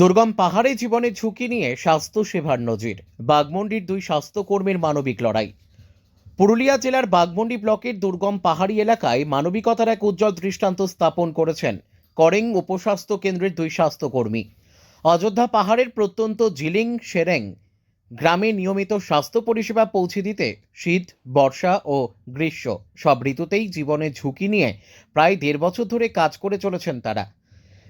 দুর্গম পাহাড়ে জীবনের ঝুঁকি নিয়ে স্বাস্থ্য সেবার নজির বাগমন্ডির দুই স্বাস্থ্যকর্মীর মানবিক লড়াই। পুরুলিয়া জেলার বাগমন্ডি ব্লকের দুর্গম পাহাড়ি এলাকায় মানবিকতার এক উজ্জ্বল দৃষ্টান্ত স্থাপন করেছেন করেং উপস্বাস্থ্য কেন্দ্রের দুই স্বাস্থ্যকর্মী। অযোধ্যা পাহাড়ের প্রত্যন্ত জিলিং সেরেং গ্রামে নিয়মিত স্বাস্থ্য পরিষেবা পৌঁছে দিতে শীত, বর্ষা ও গ্রীষ্ম সব ঋতুতেই জীবনের ঝুঁকি নিয়ে প্রায় দেড় বছর ধরে কাজ করে চলেছেন তারা।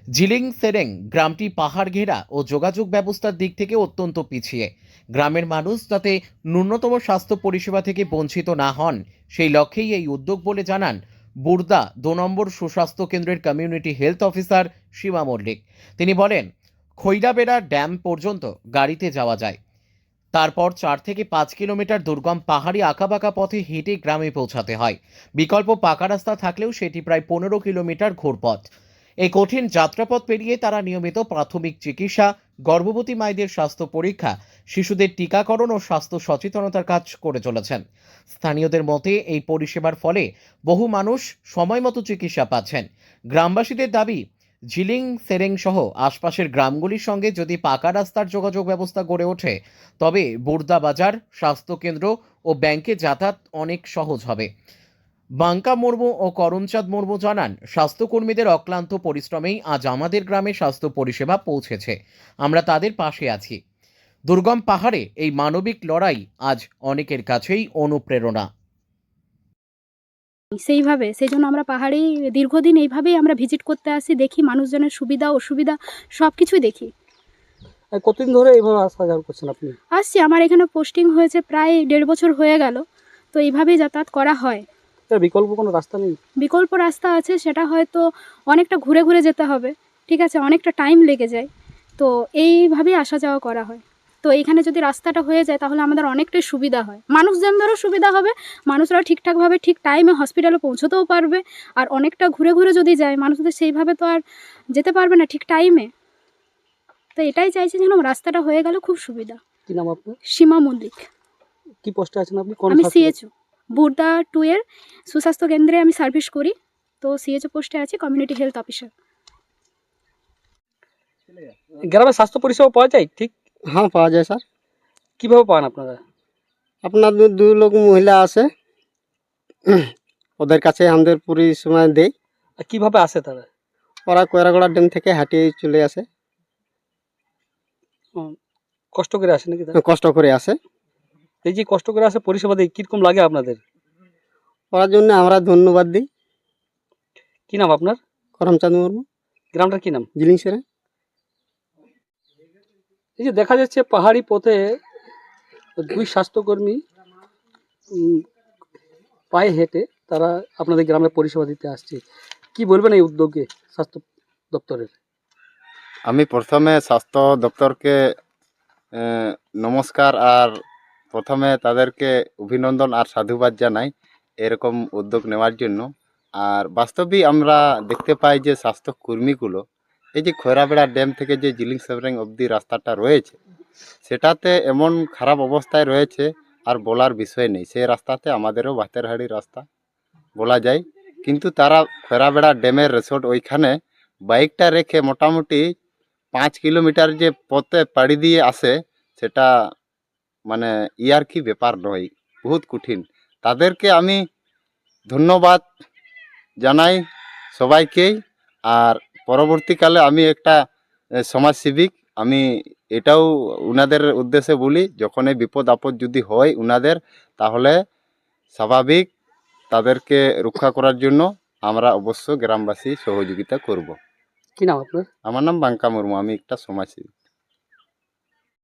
জিলিং সেরেং গ্রামটি পাহাড় ঘেরা ও যোগাযোগ ব্যবস্থার দিক থেকে অত্যন্ত পিছিয়ে। গ্রামের মানুষ যাতে ন্যূনতম স্বাস্থ্য পরিষেবা থেকে বঞ্চিত না হন, সেই লক্ষ্যেই এই উদ্যোগ বলে জানান বুর্দা দু নম্বর সুস্বাস্থ্য কেন্দ্রের community health officer Seema Mallick. তিনি বলেন, খৈরাবেড়া ড্যাম পর্যন্ত গাড়িতে যাওয়া যায়। তারপর চার থেকে পাঁচ কিলোমিটার দুর্গম পাহাড়ি আঁকাবাঁকা পথে হেঁটে গ্রামে পৌঁছাতে হয়। বিকল্প পাকা রাস্তা থাকলেও সেটি প্রায় পনেরো কিলোমিটার ঘোরপথ। এই কঠিন যাত্রাপথ পেরিয়ে তারা নিয়মিত প্রাথমিক চিকিৎসা, গর্ভবতী মায়েদের স্বাস্থ্য পরীক্ষা, শিশুদের টিকাকরণ ও স্বাস্থ্য সচেতনতার কাজ করে চলেছেন। স্থানীয়দের মতে, এই পরিষেবার ফলে বহু মানুষ সময় মতো চিকিৎসা পাচ্ছেন। গ্রামবাসীদের দাবি, ঝিলিং, সেরেং সহ আশপাশের গ্রামগুলির সঙ্গে যদি পাকা রাস্তার যোগাযোগ ব্যবস্থা গড়ে ওঠে, তবে বুর্দা বাজার, স্বাস্থ্যকেন্দ্র ও ব্যাংকে যাতায়াত অনেক সহজ হবে। বাঙ্কা মুর্মু ও করমচাঁদ মুর্মু জানান স্বাস্থ্যকর্মীদের অক্লান্ত পরিশ্রমেই আজ আমাদের গ্রামে স্বাস্থ্য পরিষেবা পৌঁছেছে। আমরা তাদের পাশে আছি। দুর্গম পাহাড়ে এই মানবিক লড়াই আজ অনেকের কাছেই অনুপ্রেরণা। সেইভাবে সেই জন্য আমরা পাহাড়েই দীর্ঘদিন এইভাবেই আমরা ভিজিট করতে আসি দেখি মানুষজনের সুবিধা অসুবিধা সব কিছুই দেখি কতদিন ধরে এইভাবে আসা যাওয়া করছেন আপনি? আসছি আমার এখানে পোস্টিং হয়েছে প্রায় দেড় বছর হয়ে গেল তো এইভাবেই যাতায়াত করা হয়। বিকল্প কোনো রাস্তা নেই? বিকল্প রাস্তা আছে সেটা হয়তো অনেকটা ঘুরে ঘুরে যেতে হবে। ঠিক আছে অনেকটা টাইম লেগে যায়। তো এইভাবেই আসা যাওয়া করা হয়। তো এইখানে যদি রাস্তাটা হয়ে যায় তাহলে আমাদের অনেকটাই সুবিধা হয়। মানুষজনদেরও সুবিধা হবে মানুষরাও ঠিকঠাকভাবে ঠিক টাইমে হসপিটালে পৌঁছতেও পারবে। আর অনেকটা ঘুরে ঘুরে যদি যায় মানুষদের সেইভাবে তো আর যেতে পারবে না ঠিক টাইমে তো এটাই চাইছি যেন রাস্তাটা হয়ে গেলে খুব সুবিধা। কি নাম আপনার? সীমা মল্লিক। কি পোস্টে আছেন আপনি? আমি সিএচও বুর্দা টু এর সুস্বাস্থ্য কেন্দ্রে আমি সার্ভিস করি। তো সিএচও পোস্টে আছি কমিউনিটি হেলথ অফিসার গ্রামে স্বাস্থ্য পরিষেবা পাওয়া যায়? ঠিক? হ্যাঁ পাওয়া যায় স্যার। কীভাবে পান আপনারা? আপনার দু লোক মহিলা আছে। ওদের কাছে আমাদের পরিষেবা দেই। আর কীভাবে আসে তারা? ওরা কয়রাগড়া ড্যাম থেকে হাঁটিয়ে চলে আসে। কষ্ট করে আসে নাকি কষ্ট করে আসে। এই যে কষ্ট করে আসে পরিষেবা দিয়ে কীরকম লাগে আপনাদের? ওরার জন্য আমরা ধন্যবাদ দিই। কি নাম আপনার? করমচাঁদ মুর্মু। গ্রামটার কি নাম? জিলিং সেরে। এই যে দেখা যাচ্ছে পাহাড়ি পথে দুই স্বাস্থ্যকর্মী পায়ে হেঁটে তারা আপনাদের গ্রামে পরিষেবা দিতে আসছে। কি বলবেন এই উদ্যোগে স্বাস্থ্য দপ্তরের? আমি প্রথমে স্বাস্থ্য দপ্তরকে নমস্কার আর প্রথমে তাদেরকে অভিনন্দন আর সাধুবাদ জানাই এরকম উদ্যোগ নেওয়ার জন্য। আর বাস্তবেই আমরা দেখতে পাই যে স্বাস্থ্য কর্মীগুলো এই যে খয়রাবেড়া ড্যাম থেকে যে জিলিং সেভরেং অবধি রাস্তাটা রয়েছে, সেটাতে এমন খারাপ অবস্থায় রয়েছে আর বলার বিষয় নেই। সেই রাস্তাতে আমাদেরও বাতেরহাড়ি রাস্তা বলা যায়। কিন্তু তারা খয়রাবেড়া ড্যামের রিসোর্ট ওইখানে বাইকটা রেখে মোটামুটি পাঁচ কিলোমিটার যে পথে পাড়ি দিয়ে আসে, সেটা মানে ইয়ার কি ব্যাপার নয় বহুত কঠিন। তাদেরকে আমি ধন্যবাদ জানাই সবাইকেই আর পরবর্তীকালে আমি একটা সমাজসেবিক আমি এটাও উনাদের উদ্দেশ্যে বলি যখন এই বিপদ আপদ যদি হয় উনাদের তাহলে স্বাভাবিক তাদেরকে রক্ষা করার জন্য আমরা অবশ্য গ্রামবাসী সহযোগিতা করব। কি নাম আপনার? আমার নাম বাঙ্কা মুর্মু আমি একটা সমাজসেবী।